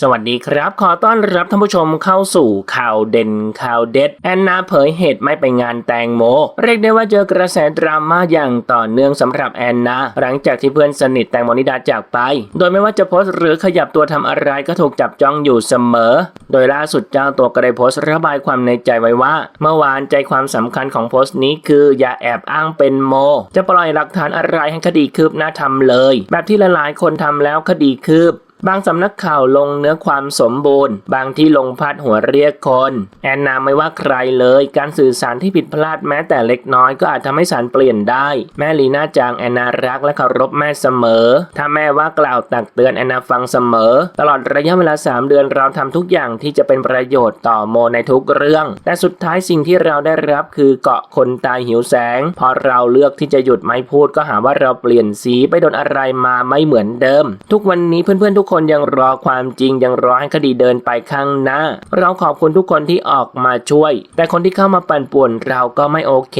สวัสดีครับ ขอต้อนรับท่านผู้ชมเข้าสู่ข่าวเด่นข่าวเด็ด แอนนาเผยเหตุไม่ไปงานแตงโม เรียกได้ว่าเจอกระแสดราม่าอย่างต่อเนื่องสำหรับแอนนา หลังจากที่เพื่อนสนิทแตงโมนิดาจากไป โดยไม่ว่าจะโพสต์หรือขยับตัวทำอะไรก็ถูกจับจ้องอยู่เสมอ โดยล่าสุดเจ้าตัวก็ได้โพสต์ระบายความในใจไว้ว่า เมื่อวานใจความสำคัญของโพสต์นี้คืออย่าแอบอ้างเป็นโม จะปล่อยหลักฐานอะไรให้คดีคืบหน้าทำเลย แบบที่หลายๆคนทำแล้วคดีคืบ บางสำนักข่าวลงเนื้อความสมบูรณ์ บางที่ลงพาดหัวเรียกคน แอนนาไม่ว่าใครเลย การสื่อสารที่ผิดพลาดแม้แต่เล็กน้อยก็อาจทำให้สารเปลี่ยนได้ แม่ลีน่าจางแอนนารักและเคารพแม่เสมอ ถ้าแม่ว่ากล่าวตักเตือนแอนนาฟังเสมอ ตลอดระยะเวลา 3 เดือนเราทำทุกอย่างที่จะเป็นประโยชน์ต่อโมในทุกเรื่อง แต่สุดท้ายสิ่งที่เราได้รับคือเกาะคนตายหิวแสง พอเราเลือกที่จะหยุดไม่พูดก็หาว่าเราเปลี่ยนสีไปโดนอะไรมาไม่เหมือนเดิม ทุกวันนี้เพื่อนๆทุกคนยังรอความจริงยังรอให้คดีเดินไปข้างหน้า เราขอบคุณทุกคนที่ออกมาช่วย แต่คนที่เข้ามาปั่นป่วนเราก็ไม่โอเค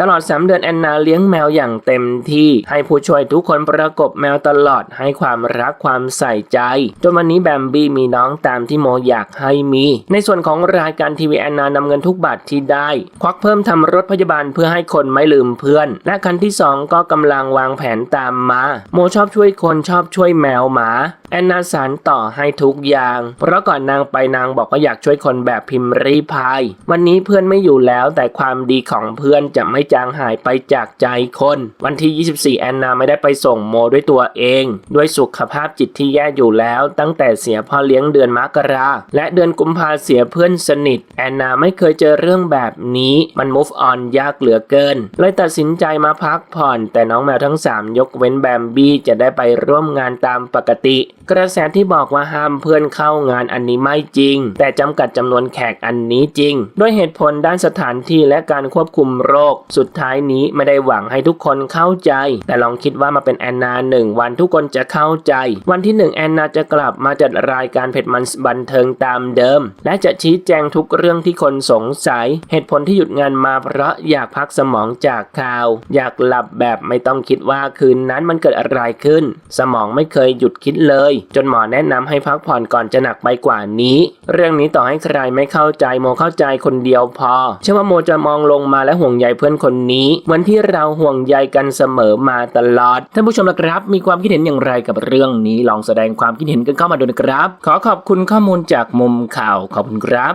ตลอด 3 เดือนแอนนาเลี้ยงแมวอย่างเต็มที่ ให้ผู้ช่วยทุกคนประกบแมวตลอดให้ความรักความใส่ใจ จนวันนี้แบมบี้มีน้องตามที่โมอยากให้มี ในส่วนของรายการทีวีแอนนานำเงินทุกบาทที่ได้ ควักเพิ่มทำรถพยาบาลเพื่อให้คนไม่ลืมเพื่อน และคันที่ 2 ก็กำลังวางแผนตามมา โมชอบช่วยคนชอบช่วยแมวหมาแอนนาสารต่อให้ทุกอย่าง เพราะก่อนนางไปนางบอกว่าอยากช่วยคนแบบพิมพ์รีพาย วันนี้เพื่อนไม่อยู่แล้วแต่ความดีของเพื่อนจะไม่จางหายไปจากใจคน วันที่ 24 แอนนาไม่ได้ไปส่งโมด้วยตัวเอง ด้วยสุขภาพจิตที่แย่อยู่แล้ว ตั้งแต่เสียพ่อเลี้ยงเดือนมกรา และเดือนกุมภาเสียเพื่อนสนิท แอนนาไม่เคยเจอเรื่องแบบนี้ มัน move on ยากเหลือเกิน เลยตัดสินใจมาพักผ่อน แต่น้องแมวทั้ง 3 ยกเว้นแบมบี้จะได้ไปร่วมงานตามปกติ กระแสที่บอกว่าห้ามเพื่อนเข้างานอันนี้ไม่จริง แต่จำกัดจำนวนแขกอันนี้จริง ด้วยเหตุผลด้านสถานที่และการควบคุมโรคสุดท้ายนี้ไม่ได้หวังให้ทุกคนเข้าใจ แต่ลองคิดว่ามาเป็นแอนนาหนึ่งวันทุกคนจะเข้าใจ วันที่หนึ่งแอนนาจะกลับมาจัดรายการเผ็ดมันบันเทิงตามเดิม และจะชี้แจงทุกเรื่องที่คนสงสัย เหตุผลที่หยุดงานมาเพราะอยากพักสมองจากข่าว อยากหลับแบบไม่ต้องคิดว่าคืนนั้นมันเกิดอะไรขึ้น สมองไม่เคยหยุดคิดเลย จนหมอแนะนำให้พักผ่อนก่อนจะหนักไปกว่านี้ เรื่องนี้ต่อให้ใครไม่เข้าใจโมเข้าใจคนเดียวพอเชื่อว่าโมจะมองลงมาและห่วงใยเพื่อนคนนี้เหมือนที่เราห่วงใยกันเสมอมาตลอด ท่านผู้ชมละครับ มีความคิดเห็นอย่างไรกับเรื่องนี้ลองแสดงความคิดเห็นกันเข้ามาดูนะครับ ขอขอบคุณข้อมูลจากมุมข่าวขอบคุณครับ